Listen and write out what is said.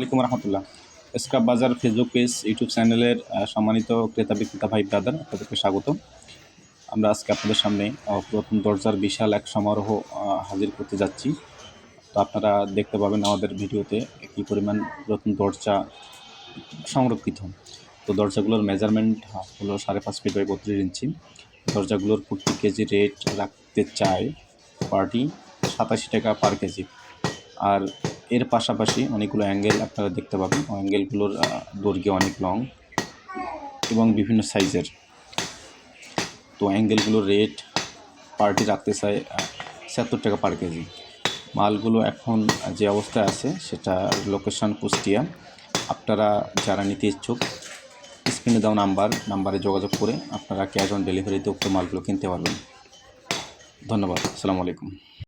আলাইকুম রহমতুল্লাহ। Scrub Bazar Facebook page, YouTube চ্যানেলের সম্মানিত ক্রেতা, বিক্রেতা, ভাই, ব্রাদার, আপনাদেরকে স্বাগত। আমরা আজকে আপনাদের সামনে পুরাতন দরজার বিশাল এক সমারোহ হাজির করতে যাচ্ছি। তো আপনারা দেখতে পাবেন আমাদের ভিডিওতে কী পরিমাণ পুরাতন দরজা সংরক্ষিত। তো দরজাগুলোর মেজারমেন্ট হলো সাড়ে পাঁচ ফিট বাই বত্রিশ ইঞ্চি। দরজাগুলোর প্রতি কেজি রেট রাখতে চায় পার্টি সাতাশি টাকা পার কেজি। আর এর পাশাপাশি অনেকগুলো অ্যাঙ্গেল আপনারা দেখতে পাবেন। অ্যাঙ্গেলগুলোর দৈর্ঘ্য অনেক লং এবং বিভিন্ন সাইজের। তো অ্যাঙ্গেলগুলোর রেট পার্টি রাখতে চায় ছিয়াত্তর টাকা পার কেজি। মালগুলো এখন যে অবস্থায় আছে সেটা লোকেশন কুষ্টিয়া। আপনারা যারা নিতে ইচ্ছুক, স্ক্রিনে দেওয়া নাম্বার, নাম্বারে যোগাযোগ করে আপনারা ক্যাশ অন ডেলিভারিতে উক্ত মালগুলো কিনতে পারবেন। ধন্যবাদ, আসসালামু আলাইকুম।